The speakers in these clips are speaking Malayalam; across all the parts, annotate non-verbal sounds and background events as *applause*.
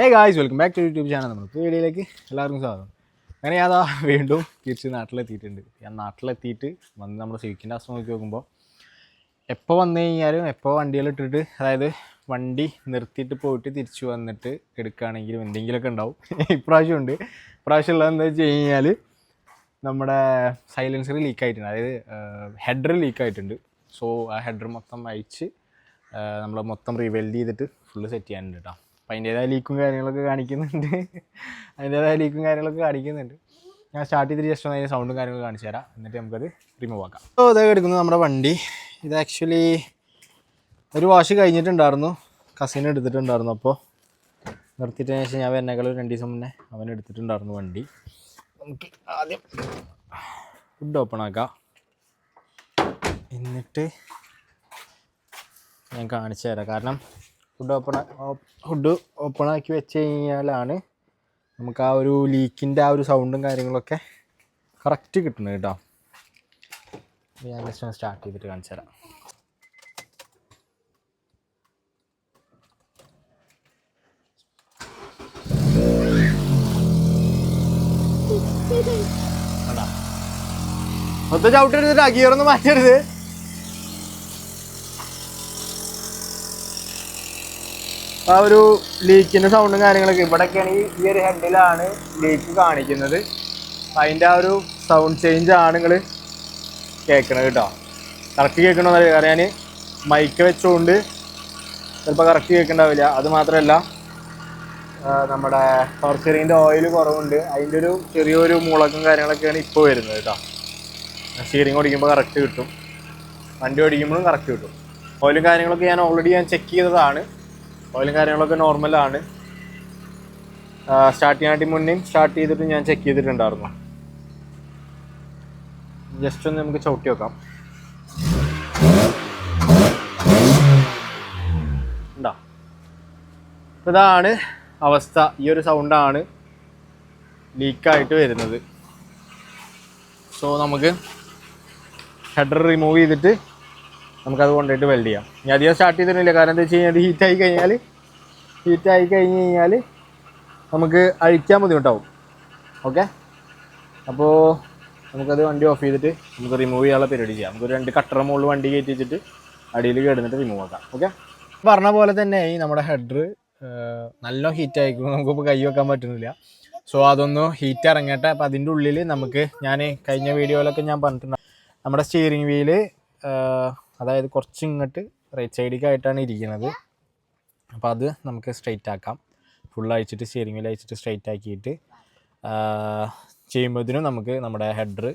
Hey guys welcome back to YouTube channel നമ്മൾ വീഡിയോയിലേക്ക് എല്ലാവർക്കും സ്വാഗതം. അങ്ങനെ അതാ വീണ്ടും തിരിച്ച് നാട്ടിലെത്തിയിട്ടുണ്ട്. ഞാൻ നാട്ടിലെത്തിയിട്ട് വന്ന് നമ്മുടെ സിവിക്കിന്റെ അസുഖം നോക്കി നോക്കുമ്പോൾ എപ്പോൾ വന്നു കഴിഞ്ഞാലും എപ്പോൾ വണ്ടികൾ ഇട്ടിട്ട് അതായത് വണ്ടി നിർത്തിയിട്ട് പോയിട്ട് തിരിച്ചു വന്നിട്ട് എടുക്കുകയാണെങ്കിലും എന്തെങ്കിലുമൊക്കെ ഉണ്ടാവും. ഇപ്രാവശ്യം ഉണ്ട്. ഇപ്രാവശ്യം ഉള്ളത് എന്താ വെച്ച് കഴിഞ്ഞാൽ നമ്മുടെ സൈലൻസർ ലീക്ക് ആയിട്ടുണ്ട്. അതായത് ഹെഡർ ലീക്ക് ആയിട്ടുണ്ട്. സോ ആ ഹെഡർ മൊത്തം അയച്ച് നമ്മൾ മൊത്തം റിവെൽഡ് ചെയ്തിട്ട് ഫുള്ള് സെറ്റ് ചെയ്യാനുണ്ട് കേട്ടോ അപ്പം അതിന്റേതായ ലീക്കും കാര്യങ്ങളൊക്കെ കാണിക്കുന്നുണ്ട്. അതിന്റേതായ ലീക്കും കാര്യങ്ങളൊക്കെ കാണിക്കുന്നുണ്ട്. ഞാൻ സ്റ്റാർട്ട് ചെയ്തിട്ട് ജസ്റ്റ് ഒന്ന് സൗണ്ടും കാര്യങ്ങളും കാണിച്ചു തരാം. എന്നിട്ട് നമുക്കത് റിമൂവ് ആക്കാം. അപ്പോൾ ഇതൊക്കെ എടുക്കുന്നത് നമ്മുടെ വണ്ടി. ഇത് ആക്ച്വലി ഒരു വാഷ് കഴിഞ്ഞിട്ടുണ്ടായിരുന്നു. കസിൻ എടുത്തിട്ടുണ്ടായിരുന്നു അപ്പോൾ നിർത്തിയിട്ടതിന് ശേഷം ഞാൻ വരുന്നേക്കാൾ രണ്ട് ദിവസം മുന്നേ അവൻ എടുത്തിട്ടുണ്ടായിരുന്നു വണ്ടി. നമുക്ക് ആദ്യം ഫുഡ് ഓപ്പൺ ആക്കാം. എന്നിട്ട് ഞാൻ കാണിച്ചു തരാം. കാരണം ഫുഡ് ഓപ്പൺ ഫുഡ് ഓപ്പൺ ആക്കി വെച്ച് കഴിഞ്ഞാലാണ് നമുക്ക് ആ ഒരു ലീക്കിന്റെ ആ ഒരു സൗണ്ടും കാര്യങ്ങളൊക്കെ കറക്റ്റ് കിട്ടുന്നത് കേട്ടോ. ഞാൻ ജസ്റ്റ് ഒന്ന് സ്റ്റാർട്ട് ചെയ്തിട്ട് കാണിച്ചു തരാം. കണ്ടാ? ചവിട്ടരുത് ഗിയർ ഒന്ന് മാറ്റരുത് ആ ഒരു ലീക്കിന്റെ സൗണ്ടും കാര്യങ്ങളൊക്കെ ഇവിടെയൊക്കെയാണ് ഈ ഒരു ഹെഡിലാണ് ലീക്ക് കാണിക്കുന്നത്. അതിന്റെ ആ ഒരു സൗണ്ട് ചേഞ്ച് ആണ് നിങ്ങൾ കേൾക്കണത് കേട്ടോ. കറക്റ്റ് കേൾക്കണമെന്നറിയാം കാരണം ഞാൻ മൈക്ക് വെച്ചുകൊണ്ട് ചിലപ്പോൾ കറക്റ്റ് കേൾക്കണ്ടാവില്ല അത് മാത്രമല്ല നമ്മുടെ ടോർച്ചറിന്റെ ഓയിൽ കുറവുണ്ട്. അതിന്റെ ഒരു ചെറിയൊരു മുളകും കാര്യങ്ങളൊക്കെയാണ് ഇപ്പോൾ വരുന്നത് കേട്ടോ. സ്റ്റീറിംഗ് ഓടിക്കുമ്പോൾ കറക്റ്റ് കിട്ടും. വണ്ടി ഓടിക്കുമ്പോഴും കറക്റ്റ് കിട്ടും. ഓയിലും കാര്യങ്ങളൊക്കെ ഞാൻ ഓൾറെഡി ഞാൻ ചെക്ക് ചെയ്തതാണ്. ഓയിലും കാര്യങ്ങളൊക്കെ നോർമലാണ്. സ്റ്റാർട്ട് ചെയ്യാനായിട്ട് മുന്നേയും സ്റ്റാർട്ട് ചെയ്തിട്ട് ഞാൻ ചെക്ക് ചെയ്തിട്ടുണ്ടായിരുന്നു. ജസ്റ്റ് ഒന്ന് നമുക്ക് ചവിട്ടി വെക്കാം ഉണ്ടോ ഇതാണ് അവസ്ഥ. ഈ ഒരു സൗണ്ടാണ് ലീക്കായിട്ട് വരുന്നത്. സോ നമുക്ക് ഹെഡർ റിമൂവ് ചെയ്തിട്ട് നമുക്കത് കൊണ്ടുപോയിട്ട് വെൽഡ് ചെയ്യാം. ഇനി അധികം സ്റ്റാർട്ട് ചെയ്തിരുന്നില്ല കാരണം എന്താ വെച്ച് കഴിഞ്ഞാൽ ഹീറ്റ് ആയി കഴിഞ്ഞാൽ ഹീറ്റ് ആയി കഴിഞ്ഞ് കഴിഞ്ഞാൽ നമുക്ക് അഴിക്കാൻ ബുദ്ധിമുട്ടാവും. ഓക്കെ അപ്പോൾ നമുക്കത് വണ്ടി ഓഫ് ചെയ്തിട്ട് നമുക്ക് റിമൂവ് ചെയ്യാനുള്ള പരിപാടി ചെയ്യാം. നമുക്ക് രണ്ട് കട്ടറ മുകളിൽ വണ്ടി കയറ്റി വെച്ചിട്ട് അടിയിൽ കിടന്നിട്ട് റിമൂവ് ആക്കാം. ഓക്കെ പറഞ്ഞ പോലെ തന്നെ ഈ നമ്മുടെ ഹെഡർ നല്ല ഹീറ്റ് ആയിക്കും നമുക്കിപ്പോൾ കൈ വെക്കാൻ പറ്റുന്നില്ല. സോ അതൊന്ന് ഹീറ്റ് ഇറങ്ങട്ടെ. അപ്പോൾ അതിന്റെ ഉള്ളിൽ നമുക്ക് ഞാൻ കഴിഞ്ഞ വീഡിയോയിലൊക്കെ ഞാൻ പറഞ്ഞിട്ടുണ്ട്. നമ്മുടെ സ്റ്റിയറിംഗ് വീൽ അതായത് കുറച്ച് ഇങ്ങോട്ട് റൈറ്റ് സൈഡിലേക്കായിട്ടാണ് ഇരിക്കുന്നത് അപ്പോൾ അത് നമുക്ക് സ്ട്രെയിറ്റ് ആക്കാം. ഫുൾ അയച്ചിട്ട് സ്റ്റിയറിംഗ് അയച്ചിട്ട് സ്ട്രെയിറ്റ് ആക്കിയിട്ട് ചെയ്യുമ്പോഴത്തേനും നമുക്ക് നമ്മുടെ ഹെഡർ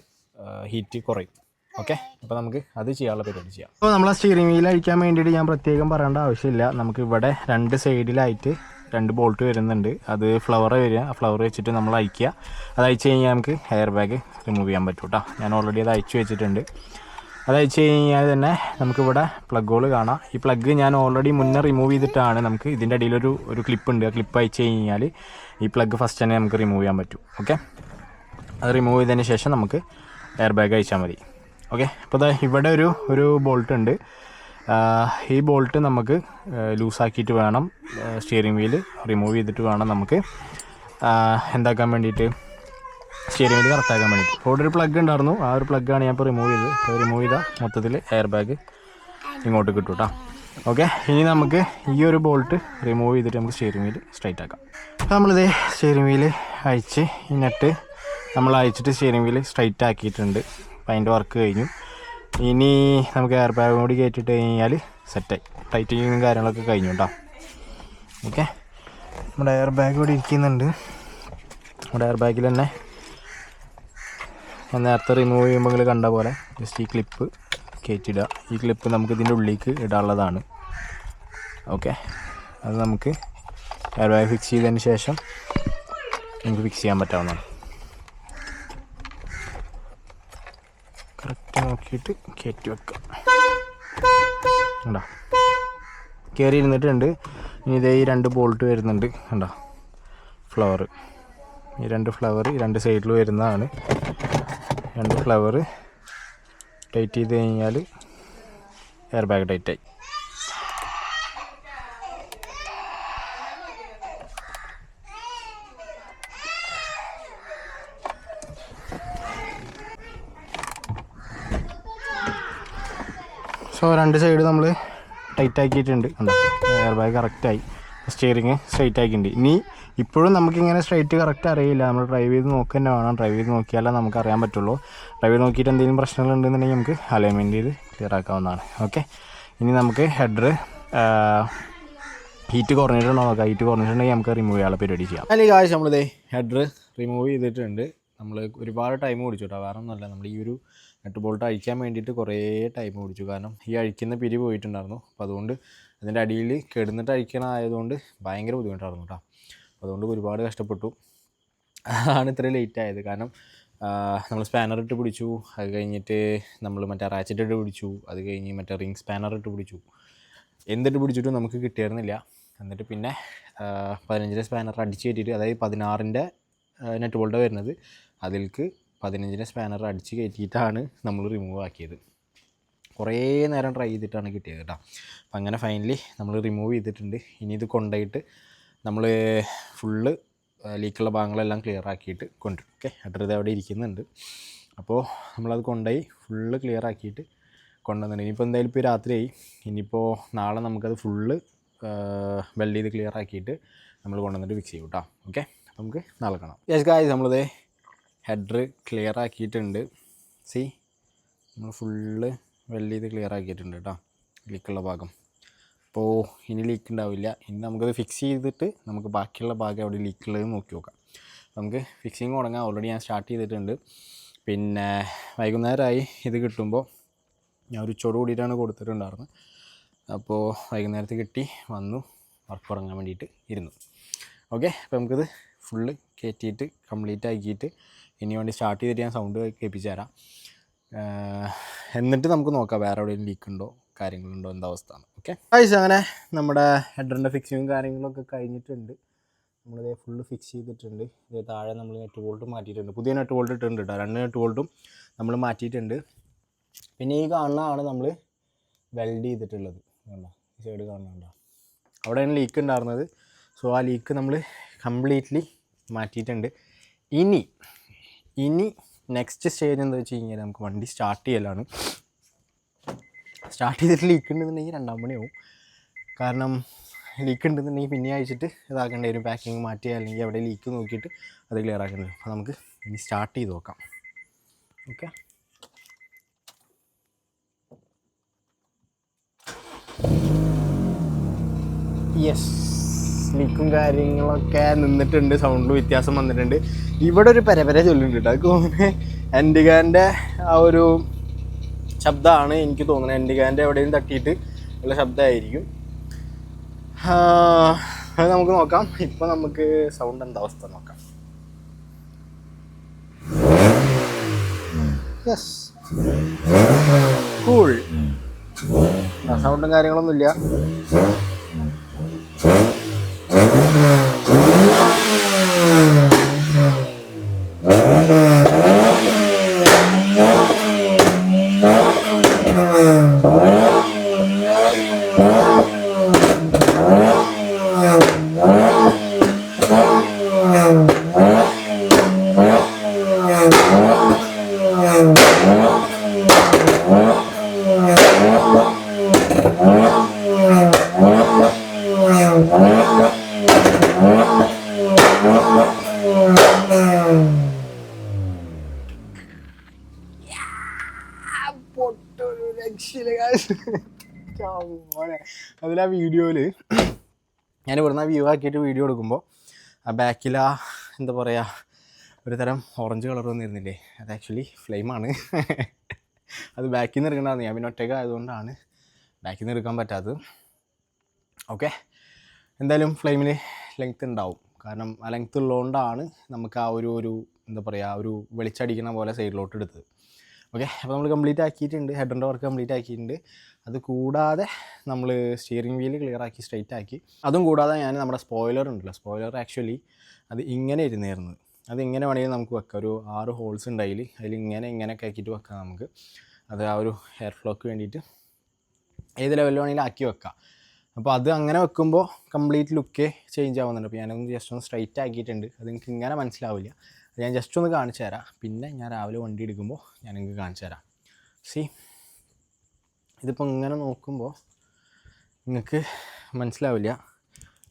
ഹീറ്റ് കുറയും. ഓക്കെ അപ്പോൾ നമുക്ക് അത് ചെയ്യാനുള്ള പരിപാടി ചെയ്യാം. അപ്പോൾ നമ്മൾ സ്റ്റിയറിംഗ് വീൽ അഴിക്കാൻ വേണ്ടിയിട്ട് ഞാൻ പ്രത്യേകം പറയേണ്ട ആവശ്യമില്ല. നമുക്ക് ഇവിടെ രണ്ട് സൈഡിലായിട്ട് രണ്ട് ബോൾട്ട് വരുന്നുണ്ട്. അത് ഫ്ലവർ വരിക. ഫ്ലവർ വെച്ചിട്ട് നമ്മൾ അയക്കുക അത് അയച്ചു കഴിഞ്ഞാൽ നമുക്ക് ഹെയർ ബാഗ് റിമൂവ് ചെയ്യാൻ പറ്റും കേട്ടോ ഞാൻ ഓൾറെഡി അത് അയച്ചു വെച്ചിട്ടുണ്ട്. അത് വെച്ച് കഴിഞ്ഞാൽ തന്നെ നമുക്കിവിടെ പ്ലഗുകൾ കാണാം. ഈ പ്ലഗ് ഞാൻ ഓൾറെഡി മുന്നേ റിമൂവ് ചെയ്തിട്ടാണ് നമുക്ക് ഇതിന്റെ അടിയിലൊരു ഒരു ക്ലിപ്പ് ഉണ്ട്. ആ ക്ലിപ്പ് അയച്ചു കഴിഞ്ഞാൽ ഈ പ്ലഗ് ഫസ്റ്റ് തന്നെ നമുക്ക് റിമൂവ് ചെയ്യാൻ പറ്റും. ഓക്കെ അത് റിമൂവ് ചെയ്തതിന് ശേഷം നമുക്ക് എയർ ബാഗ് അയച്ചാൽ മതി. ഓക്കെ അപ്പോൾ ഇവിടെ ഒരു ഒരു ബോൾട്ട് ഉണ്ട്. ഈ ബോൾട്ട് നമുക്ക് ലൂസാക്കിയിട്ട് വേണം സ്റ്റിയറിംഗ് വീൽ റിമൂവ് ചെയ്തിട്ട് വേണം നമുക്ക് എന്താക്കാൻ വേണ്ടിയിട്ട്? സ്റ്റിയറിംഗ് വീൽ കറക്റ്റാക്കാൻ വേണ്ടി ഇവിടെ ഒരു പ്ലഗ് ഉണ്ടായിരുന്നു. ആ ഒരു പ്ലഗ് ആണ് ഞാൻ ഇപ്പോൾ റിമൂവ് ചെയ്തത്. അപ്പോൾ റിമൂവ് ചെയ്താൽ മൊത്തത്തിൽ എയർ ബാഗ് ഇങ്ങോട്ട് കിട്ടും കേട്ടോ ഓക്കെ ഇനി നമുക്ക് ഈ ഒരു ബോൾട്ട് റിമൂവ് ചെയ്തിട്ട് നമുക്ക് സ്റ്റിയറിംഗ് വീൽ സ്ട്രൈറ്റ് ആക്കാം. അപ്പോൾ നമ്മളിത് സ്റ്റിയറിംഗ് വീൽ അയച്ച് ഈ നമ്മൾ അയച്ചിട്ട് സ്റ്റിയറിംഗ് വീൽ സ്ട്രൈറ്റ് ആക്കിയിട്ടുണ്ട്. അപ്പോൾ അതിന്റെ വർക്ക് കഴിഞ്ഞു. ഇനി നമുക്ക് എയർ ബാഗും കൂടി കയറ്റിട്ട് കഴിഞ്ഞാൽ സെറ്റായി ടൈറ്റിങ്ങും കാര്യങ്ങളൊക്കെ കഴിഞ്ഞു കേട്ടോ ഓക്കെ നമ്മുടെ എയർ ബാഗ് ഇവിടെ ഇരിക്കുന്നുണ്ട്. നമ്മുടെ എയർ ബാഗിൽ തന്നെ ഞാൻ നേരത്തെ റിമൂവ് ചെയ്യുമ്പോൾ നിങ്ങൾ കണ്ട പോലെ ജസ്റ്റ് ഈ ക്ലിപ്പ് കയറ്റിടുക ഈ ക്ലിപ്പ് നമുക്ക് ഇതിന്റെ ഉള്ളിലേക്ക് ഇടാനുള്ളതാണ്. ഓക്കെ അത് നമുക്ക് എയർ ഫിക്സ് ചെയ്തതിന് ശേഷം നമുക്ക് ഫിക്സ് ചെയ്യാൻ പറ്റാവുന്നതാണ്. കറക്റ്റ് നോക്കിയിട്ട് കയറ്റി വെക്കാം. കണ്ടോ? കയറി ഇരുന്നിട്ടുണ്ട് ഇനി ഇതേ ഈ രണ്ട് ബോൾട്ട് വരുന്നുണ്ട്. കണ്ടോ? ഫ്ലവർ ഈ രണ്ട് ഫ്ലവർ ഈ രണ്ട് സൈഡിൽ വരുന്നതാണ്. രണ്ട് ഫ്ലവർ ടൈറ്റ് ചെയ്ത് കഴിഞ്ഞാൽ എയർ ബാഗ് ടൈറ്റായി സോ രണ്ട് സൈഡ് നമ്മൾ ടൈറ്റ് ആക്കിയിട്ടുണ്ട്. എയർ ബാഗ് കറക്റ്റായി സ്റ്റിയറിങ് സ്ട്രൈറ്റ് ആക്കിയിട്ടുണ്ട്. ഇനി ഇപ്പോഴും നമുക്കിങ്ങനെ സ്ട്രൈറ്റ് കറക്റ്റ് അറിയില്ല. നമ്മൾ ഡ്രൈവ് ചെയ്ത് നോക്കുക തന്നെ വേണം. ഡ്രൈവ് ചെയ്ത് നോക്കിയാലേ നമുക്ക് അറിയാൻ പറ്റുള്ളൂ. ഡ്രൈവ് ചെയ്ത് നോക്കിയിട്ട് എന്തെങ്കിലും പ്രശ്നങ്ങളുണ്ടെന്നുണ്ടെങ്കിൽ നമുക്ക് അലൈൻമെന്റ് ചെയ്ത് ക്ലിയർ ആക്കാവുന്നതാണ്. ഓക്കെ ഇനി നമുക്ക് ഹെഡർ ഹീറ്റ് കുറഞ്ഞിട്ടുണ്ടോ നോക്കാം. ഹീറ്റ് കുറഞ്ഞിട്ടുണ്ടെങ്കിൽ നമുക്ക് റിമൂവ് ചെയ്യാനുള്ള പരിപാടി ചെയ്യാം. അല്ലെങ്കിൽ കാഴ്ച നമ്മളിതേ ഹെഡർ റിമൂവ് ചെയ്തിട്ടുണ്ട്. നമ്മൾ ഒരുപാട് ടൈം പിടിച്ചു കേട്ടോ. ഒന്നുമല്ല. നമ്മൾ ഈ ഒരു നെറ്റ് ബോൾട്ട് അഴിക്കാൻ വേണ്ടിയിട്ട് കുറേ ടൈം പിടിച്ചു. കാരണം ഈ അഴിക്കുന്ന പിരി പോയിട്ടുണ്ടായിരുന്നു. അപ്പോൾ അതുകൊണ്ട് അതിന്റെ അടിയിൽ കെടുന്നിട്ട് അഴിക്കണ ആയതുകൊണ്ട് ഭയങ്കര ബുദ്ധിമുട്ടായിരുന്നു കേട്ടോ. അതുകൊണ്ട് ഒരുപാട് കഷ്ടപ്പെട്ടു. ആണ് ഇത്ര ലേറ്റ് ആയത്. കാരണം നമ്മൾ സ്പാനർ ഇട്ട് പിടിച്ചു. അത് കഴിഞ്ഞിട്ട് നമ്മൾ മറ്റേ റാച്ചറ്റ് ഇട്ട് പിടിച്ചു. അത് കഴിഞ്ഞ് മറ്റേ റിംഗ് സ്പാനർ ഇട്ട് പിടിച്ചു. എന്തിട്ട് പിടിച്ചിട്ടും നമുക്ക് കിട്ടിയിരുന്നില്ല. എന്നിട്ട് പിന്നെ പതിനഞ്ചിന്റെ സ്പാനർ അടിച്ച് കയറ്റിയിട്ട് അതായത് പതിനാറിന്റെ നെറ്റ് ബോൾട്ട് വരുന്നത്. അതിലേക്ക് പതിനഞ്ചിന്റെ സ്പാനർ അടിച്ച് കയറ്റിയിട്ടാണ് നമ്മൾ റിമൂവ് ആക്കിയത്. കുറേ നേരം ട്രൈ ചെയ്തിട്ടാണ് കിട്ടിയത് കേട്ടോ. അപ്പം അങ്ങനെ ഫൈനലി നമ്മൾ റിമൂവ് ചെയ്തിട്ടുണ്ട്. ഇനി ഇത് കൊണ്ടുപോയിട്ട് നമ്മൾ ഫുള്ള് ലീക്കുള്ള ഭാഗങ്ങളെല്ലാം ക്ലിയർ ആക്കിയിട്ട് കൊണ്ടുവരും. ഓക്കെ അഡ്രത് അവിടെ ഇരിക്കുന്നുണ്ട്. അപ്പോൾ നമ്മളത് കൊണ്ടുപോയി ഫുള്ള് ക്ലിയർ ആക്കിയിട്ട് കൊണ്ടുവന്നിട്ടുണ്ട്. ഇനിയിപ്പോൾ എന്തായാലും ഇപ്പോൾ രാത്രിയായി. ഇനിയിപ്പോൾ നാളെ നമുക്കത് ഫുള്ള് വെൽഡ് ചെയ്ത് ക്ലിയർ ആക്കിയിട്ട് നമ്മൾ കൊണ്ടുവന്നിട്ട് ഫിക്സ് ചെയ്യും കേട്ടോ ഓക്കെ നമുക്ക് നാളെ കാണാം. യെസ് ഗായ്സ് നമ്മളിത് ഹെഡർ ക്ലിയർ ആക്കിയിട്ടുണ്ട്. സി നമ്മൾ ഫുള്ള് വെൽഡ് ചെയ്ത് ക്ലിയർ ആക്കിയിട്ടുണ്ട് കേട്ടോ ലീക്കുള്ള ഭാഗം. അപ്പോൾ ഇനി ലീക്ക് ഉണ്ടാവില്ല. ഇനി നമുക്കത് ഫിക്സ് ചെയ്തിട്ട് നമുക്ക് ബാക്കിയുള്ള ഭാഗം അവിടെ ലീക്ക് ഉള്ളത് നോക്കി നോക്കാം. നമുക്ക് ഫിക്സിങ് തുടങ്ങാം. ഓൾറെഡി ഞാൻ സ്റ്റാർട്ട് ചെയ്തിട്ടുണ്ട്. പിന്നെ വൈകുന്നേരമായി ഇത് കിട്ടുമ്പോൾ ഞാൻ ഒരു ഉച്ചോട് കൂടിയിട്ടാണ് കൊടുത്തിട്ടുണ്ടായിരുന്നത്. അപ്പോൾ വൈകുന്നേരത്ത് കിട്ടി വന്നു വർക്ക് തുടങ്ങാൻ വേണ്ടിയിട്ട് ഇരുന്നു. ഓക്കെ അപ്പോൾ നമുക്കിത് ഫുള്ള് കയറ്റിയിട്ട് കംപ്ലീറ്റ് ആക്കിയിട്ട് ഇനി വേണ്ടി സ്റ്റാർട്ട് ചെയ്തിട്ട് ഞാൻ സൗണ്ട് കേൾപ്പിച്ച് തരാം. എന്നിട്ട് നമുക്ക് നോക്കാം വേറെ എവിടെയെങ്കിലും ലീക്ക് ഉണ്ടോ. കാര്യങ്ങളുണ്ടോ എന്താ അവസ്ഥ ഓക്കെ ആയിസ് അങ്ങനെ നമ്മുടെ ഹെഡറിന്റെ ഫിക്സിങ്ങും കാര്യങ്ങളൊക്കെ കഴിഞ്ഞിട്ടുണ്ട്. നമ്മളിത് ഫുള്ള് ഫിക്സ് ചെയ്തിട്ടുണ്ട്. ഇത് താഴെ നമ്മൾ നെറ്റ് ബോൾട്ട് മാറ്റിയിട്ടുണ്ട്. പുതിയ നെറ്റ് ബോൾട്ട് ഇട്ടിട്ടുണ്ട് കേട്ടോ രണ്ട് നെറ്റ് ബോൾട്ടും നമ്മൾ മാറ്റിയിട്ടുണ്ട്. പിന്നെ ഈ കാണുന്നതാണ് നമ്മൾ വെൽഡ് ചെയ്തിട്ടുള്ളത്. കണ്ടോ? ഈ സൈഡ് കാണുന്നുണ്ടോ അവിടെയാണ് ലീക്ക് ഉണ്ടായിരുന്നത്. സോ ആ ലീക്ക് നമ്മൾ കംപ്ലീറ്റ്ലി മാറ്റിയിട്ടുണ്ട്. ഇനി ഇനി നെക്സ്റ്റ് സ്റ്റേജ് എന്താ വെച്ച് കഴിഞ്ഞാൽ നമുക്ക് വണ്ടി സ്റ്റാർട്ട് ചെയ്യലാണ്. സ്റ്റാർട്ട് ചെയ്തിട്ട് ലീക്ക് ഉണ്ടെന്നുണ്ടെങ്കിൽ രണ്ടാം മണിയാവും കാരണം ലീക്ക് ഉണ്ടെന്നുണ്ടെങ്കിൽ പിന്നെ അയച്ചിട്ട് ഇതാക്കേണ്ടി വരും. പാക്കിങ് മാറ്റി അല്ലെങ്കിൽ അവിടെ ലീക്ക് നോക്കിയിട്ട് അത് ക്ലിയർ ആക്കേണ്ടി വരും. അപ്പോൾ നമുക്ക് ഇനി സ്റ്റാർട്ട് ചെയ്ത് നോക്കാം. ഓക്കെ യെസ് ലീക്കും കാര്യങ്ങളൊക്കെ നിന്നിട്ടുണ്ട്. സൗണ്ട് വ്യത്യാസം വന്നിട്ടുണ്ട്. ഇവിടെ ഒരു പരപര ചൊല്ലുണ്ട് കേട്ടോ. അത് എൻഡിഗാന്റെ ആ ഒരു ശബ്ദമാണ് എനിക്ക് തോന്നുന്നത്. എൻഡിഗാന്റെ എവിടെയും തട്ടിയിട്ട് ഉള്ള ശബ്ദമായിരിക്കും. അത് നമുക്ക് നോക്കാം. ഇപ്പം നമുക്ക് സൗണ്ട് എന്താ അവസ്ഥ നോക്കാം. യെസ് കൂൾ സൗണ്ടും കാര്യങ്ങളൊന്നുമില്ല. *laughs* അതിൽ ആ വീഡിയോയിൽ ഞാൻ ഇവിടുന്ന് വ്യൂ ആക്കിയിട്ട് വീഡിയോ എടുക്കുമ്പോൾ ആ ബാക്കിൽ ആ എന്താ പറയുക ഒരു തരം ഓറഞ്ച് കളർ വന്നിരുന്നില്ലേ? അത് ആക്ച്വലി ഫ്ലെയിമാണ് *laughs* അത് ബാക്കിൽ നിന്ന് എടുക്കേണ്ടതാണ് ഞാൻ പിന്നെ ഒറ്റയ്ക്ക് ആയതുകൊണ്ടാണ് ബാക്കിൽ നിന്ന് എടുക്കാൻ പറ്റാത്തത്. ഓക്കെ എന്തായാലും ഫ്ലെയിമിൽ ലെങ്ത്ത് ഉണ്ടാവും. കാരണം ആ ലെങ്ത്ത് ഉള്ളതുകൊണ്ടാണ് നമുക്ക് ആ ഒരു ഒരു എന്താ പറയുക ഒരു വെളിച്ചടിക്കുന്ന പോലെ സൈഡിലോട്ട് എടുത്തത്. ഓക്കെ അപ്പോൾ നമ്മൾ കംപ്ലീറ്റ് ആക്കിയിട്ടുണ്ട്. ഹെഡറിന്റെ വർക്ക് കംപ്ലീറ്റ് ആക്കിയിട്ടുണ്ട്. അത് കൂടാതെ നമ്മൾ സ്റ്റിയറിംഗ് വീൽ ക്ലിയർ ആക്കി സ്ട്രൈറ്റ് ആക്കി. അതും കൂടാതെ ഞാൻ നമ്മുടെ സ്പോയിലർ ഉണ്ടല്ലോ. സ്പോയിലർ ആക്ച്വലി അത് ഇങ്ങനെ ഇരുന്നായിരുന്നു. അത് ഇങ്ങനെ വേണമെങ്കിൽ നമുക്ക് വെക്കാം. ഒരു ആറ് ഹോൾസ് ഉണ്ട് അതിൽ അതിൽ ഇങ്ങനെ ഇങ്ങനെയൊക്കെ ആക്കിയിട്ട് വെക്കാം നമുക്ക്. അത് ആ ഒരു ഹെയർ ഫ്ലോക്ക് വേണ്ടിയിട്ട് ഏത് ലെവലിൽ വേണമെങ്കിലും ആക്കി വെക്കാം. അപ്പോൾ അത് അങ്ങനെ വെക്കുമ്പോൾ കംപ്ലീറ്റ് ലുക്കേ ചേഞ്ച് ആവുന്നുണ്ട്. അപ്പോൾ ഞാനൊന്ന് ജസ്റ്റ് ഒന്ന് സ്ട്രൈറ്റ് ആക്കിയിട്ടുണ്ട്. അത് നിങ്ങൾക്ക് ഇങ്ങനെ മനസ്സിലാവില്ല. ഞാൻ ജസ്റ്റ് ഒന്ന് കാണിച്ചു തരാം. പിന്നെ ഞാൻ രാവിലെ വണ്ടി എടുക്കുമ്പോൾ ഞാൻ നിങ്ങൾക്ക് കാണിച്ചു തരാം. സി ഇതിപ്പോൾ ഇങ്ങനെ നോക്കുമ്പോൾ നിങ്ങൾക്ക് മനസ്സിലാവില്ല.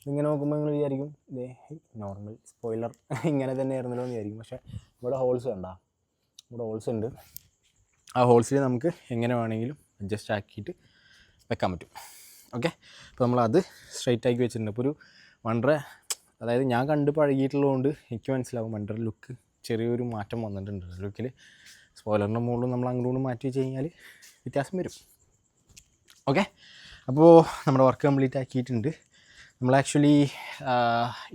ഇങ്ങനെ നോക്കുമ്പോൾ നിങ്ങൾ വിചാരിക്കും ദേ നോർമൽ സ്പോയിലർ *laughs* ഇങ്ങനെ തന്നെ ആയിരുന്നല്ലോ എന്ന് വിചാരിക്കും. പക്ഷേ ഇവിടെ ഹോൾസ് കണ്ട? ഇവിടെ ഹോൾസ് ഉണ്ട്. ആ ഹോൾസിൽ നമുക്ക് എങ്ങനെ വേണമെങ്കിലും അഡ്ജസ്റ്റ് ആക്കിയിട്ട് വെക്കാൻ പറ്റും. ഓക്കെ അപ്പോൾ നമ്മളത് സ്ട്രൈറ്റ് ആക്കി വെച്ചിട്ടുണ്ട്. അപ്പോൾ ഒരു വണ്ടർ അതായത് ഞാൻ കണ്ട് പഴകിയിട്ടുള്ളതുകൊണ്ട് എനിക്ക് മനസ്സിലാവും വണ്ടിയുടെ ലുക്ക് ചെറിയൊരു മാറ്റം വന്നിട്ടുണ്ട്. ലുക്കിൽ സ്പോയിലറിന്റെ മുകളിൽ നമ്മൾ അങ്ങോട്ടും മാറ്റി വെച്ച് കഴിഞ്ഞാൽ വ്യത്യാസം വരും. ഓക്കെ അപ്പോൾ നമ്മുടെ വർക്ക് കംപ്ലീറ്റ് ആക്കിയിട്ടുണ്ട്. നമ്മൾ ആക്ച്വലി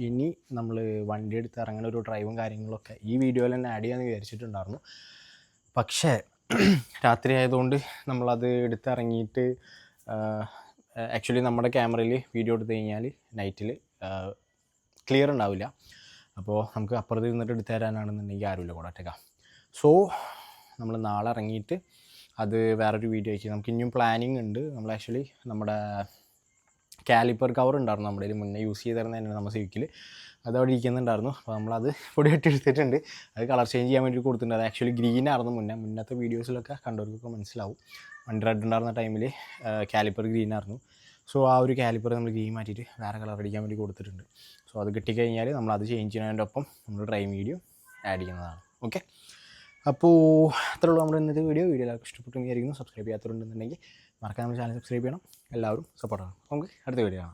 ഇനി നമ്മൾ വണ്ടി എടുത്ത് ഇറങ്ങുന്ന ഒരു ഡ്രൈവും കാര്യങ്ങളൊക്കെ ഈ വീഡിയോയിൽ തന്നെ ആഡ് ചെയ്യാമെന്ന് വിചാരിച്ചിട്ടുണ്ടായിരുന്നു. പക്ഷേ രാത്രി ആയതുകൊണ്ട് നമ്മളത് എടുത്തിറങ്ങിയിട്ട് ആക്ച്വലി നമ്മുടെ ക്യാമറയിൽ വീഡിയോ എടുത്തു കഴിഞ്ഞാൽ നൈറ്റിൽ ക്ലിയർ ഉണ്ടാവില്ല അപ്പോൾ നമുക്ക് അപ്പുറത്ത് നിന്നിട്ട് എടുത്തു തരാനാണെന്നുണ്ടെങ്കിൽ ആരുമില്ല കൂടെ ഒറ്റക്ക സോ നമ്മൾ നാളെ ഇറങ്ങിയിട്ട് അത് വേറൊരു വീഡിയോ ആക്കി നമുക്ക് ഇനിയും പ്ലാനിങ് ഉണ്ട്. നമ്മൾ ആക്ച്വലി നമ്മുടെ കാലിപ്പർ കവർ ഉണ്ടായിരുന്നു നമ്മുടെ ഇതിൽ മുന്നേ യൂസ് ചെയ്തിരുന്ന തന്നെ നമ്മുടെ സിവിക്കിൽ അത് അവിടെ ഇരിക്കുന്നുണ്ടായിരുന്നു. അപ്പോൾ നമ്മളത് *laughs* പൊടി കെട്ടി എടുത്തിട്ടുണ്ട്. അത് കളർ ചേഞ്ച് ചെയ്യാൻ വേണ്ടി കൊടുത്തിട്ടുണ്ട്. അത് ആക്ച്വലി ഗ്രീൻ ആയിരുന്നു മുന്നേ. മുന്നത്തെ വീഡിയോസിലൊക്കെ കണ്ടവർക്കൊക്കെ മനസ്സിലാവും. വണ്ടി റെഡ് ഉണ്ടായിരുന്ന ടൈമിൽ കാലിപ്പർ ഗ്രീൻ ആയിരുന്നു. സോ ആ ഒരു കാലിപ്പർ നമ്മൾ ഗ്രീൻ മാറ്റിയിട്ട് വേറെ കളർ അടിക്കാൻ വേണ്ടി കൊടുത്തിട്ടുണ്ട്. സോ അത് കിട്ടിക്കഴിഞ്ഞാൽ നമ്മൾ അത് ചേഞ്ച് ചെയ്യുന്നതിന്റെ ഒപ്പം നമ്മൾ ഡ്രൈ വീഡിയോ ആഡ് ചെയ്യുന്നതാണ് ഓക്കെ അപ്പോൾ അത്രയുള്ളൂ നമ്മുടെ ഇന്നത്തെ വീഡിയോ വീഡിയോ എല്ലാവർക്കും ഇഷ്ടപ്പെട്ടു വിചാരിക്കുന്നു. സബ്സ്ക്രൈബ് ചെയ്യാത്തവരുണ്ടെന്നുണ്ടെങ്കിൽ മറക്കാൻ നമ്മുടെ ചാനൽ സബ്സ്ക്രൈബ് ചെയ്യണം. എല്ലാവരും സപ്പോർട്ട് ചെയ്യണം. നമുക്ക് അടുത്ത വീഡിയോ കാണാം.